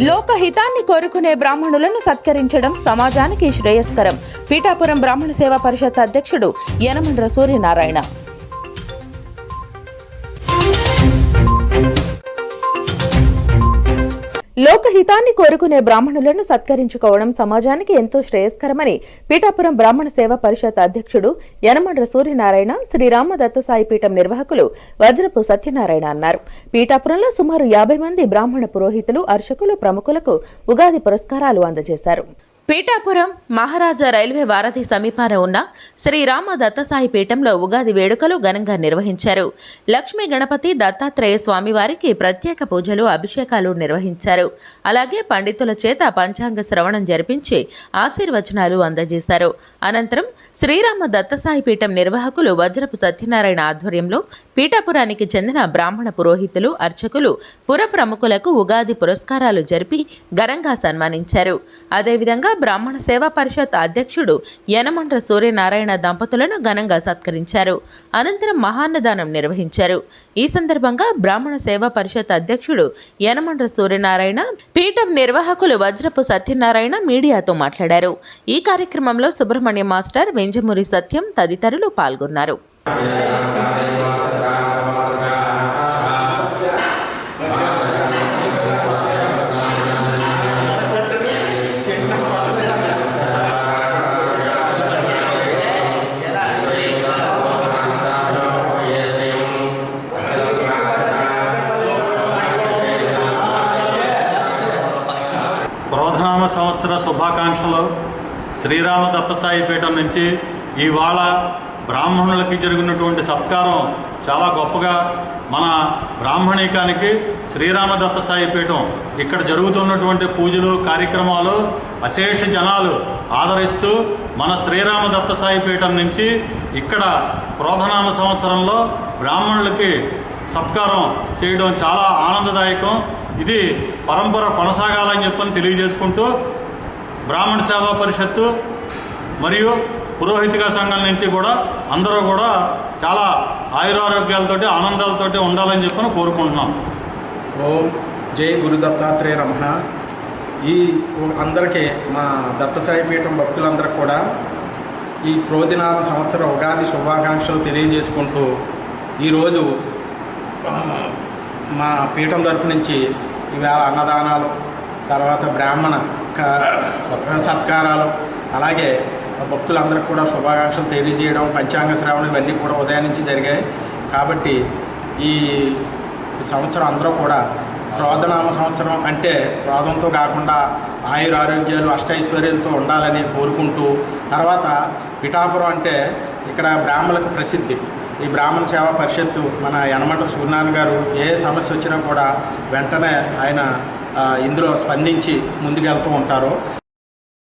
లోకహితాన్ని కోరుకునే బ్రాహ్మణులను సత్కరించడం సమాజానికి శ్రేయస్కరం. పీఠాపురం బ్రాహ్మణ సేవా పరిషత్ అధ్యక్షుడు యనమండ్ర సూర్యనారాయణ. లోకహితాన్ని కోరుకునే బ్రాహ్మణులను సత్కరించుకోవడం సమాజానికి ఎంతో శ్రేయస్కరమని పీఠాపురం బ్రాహ్మణ సేవా పరిషత్ అధ్యక్షుడు యనమండ్ర సూర్యనారాయణ శ్రీరామ దత్తసాయి పీఠం నిర్వాహకులు వజ్రపు సత్యనారాయణ అన్నారు. పీఠాపురంలో సుమారు యాభై మంది బ్రాహ్మణ పురోహితులు అర్చకులు ప్రముఖులకు ఉగాది పురస్కారాలు అందజేశారు. పీఠాపురం మహారాజా రైల్వే వారధి సమీపాన ఉన్న శ్రీరామ దత్తసాయి పీఠంలో ఉగాది వేడుకలు ఘనంగా నిర్వహించారు. లక్ష్మీ గణపతి దత్తాత్రేయ స్వామివారికి ప్రత్యేక పూజలు అభిషేకాలు నిర్వహించారు. అలాగే పండితుల చేత పంచాంగ శ్రవణం జరిపించి ఆశీర్వచనాలు అందజేశారు. అనంతరం శ్రీరామ దత్తసాయి పీఠం నిర్వాహకులు వజ్రపు సత్యనారాయణ ఆధ్వర్యంలో పీఠాపురానికి చెందిన బ్రాహ్మణ పురోహితులు అర్చకులు పుర ప్రముఖులకు ఉగాది పురస్కారాలు జరిపి ఘనంగా సన్మానించారు. అదేవిధంగా బ్రాహ్మణ సేవా పరిషత్ అధ్యక్షుడు యనమండ్ర సూర్యనారాయణ దంపతులను ఘనంగా సత్కరించారు. అనంతరం మహాన్నదానం నిర్వహించారు. ఈ సందర్భంగా బ్రాహ్మణ సేవా పరిషత్ అధ్యక్షుడు యనమండ్ర సూర్యనారాయణ పీఠం నిర్వాహకులు వజ్రపు సత్యనారాయణ మీడియాతో మాట్లాడారు. ఈ కార్యక్రమంలో సుబ్రహ్మణ్య మాస్టర్ వెంజమూరి సత్యం తదితరులు పాల్గొన్నారు. సంవత్సర శుభాకాంక్షలు. శ్రీరామ దత్తసాయి పీఠం నుంచి ఇవాళ బ్రాహ్మణులకి జరిగినటువంటి సత్కారం చాలా గొప్పగా మన బ్రాహ్మణికానికి శ్రీరామ దత్తసాయి పీఠం ఇక్కడ జరుగుతున్నటువంటి పూజలు కార్యక్రమాలు అశేష జనాలు ఆదరిస్తూ మన శ్రీరామ దత్తసాయి పీఠం నుంచి ఇక్కడ క్రోధనామ సంవత్సరంలో బ్రాహ్మణులకి సత్కారం చేయడం చాలా ఆనందదాయకం. ఇది పరంపర కొనసాగాలని చెప్పని తెలియజేసుకుంటూ బ్రాహ్మణ సేవా పరిషత్తు మరియు పురోహితిక సంఘం నుంచి కూడా అందరూ కూడా చాలా ఆయురారోగ్యాలతోటి ఆనందాలతోటి ఉండాలని చెప్పని కోరుకుంటున్నాం. ఓం జై గురు దత్తాత్రేయ నమ. ఈ అందరికీ మా దత్తసాయి పీఠం భక్తులందరికీ కూడా ఈ క్రోధినామ సంవత్సర ఉగాది శుభాకాంక్షలు తెలియజేసుకుంటూ ఈరోజు మా పీఠం తరపు నుంచి ఈవేళ అన్నదానాలు తర్వాత బ్రాహ్మణ సత్కారాలు అలాగే భక్తులందరికీ కూడా శుభాకాంక్షలు తెలియజేయడం పంచాంగ శ్రావణం ఇవన్నీ కూడా ఉదయం నుంచి జరిగాయి. కాబట్టి ఈ సంవత్సరం అందరూ కూడా రోదనామ సంవత్సరం అంటే రోదంతో కాకుండా ఆయుర ఆరోగ్యాలు అష్టైశ్వర్యాలతో ఉండాలని కోరుకుంటూ తర్వాత పిఠాపురం అంటే ఇక్కడ బ్రాహ్మణులకు ప్రసిద్ధి. ఈ బ్రాహ్మణ సేవా పరిషత్తు మన యనమంట సూర్యనారాయణ గారు ఏ సమస్య వచ్చినా కూడా వెంటనే ఆయన ఇందులో స్పందించి ముందుకెళ్తూ ఉంటారు.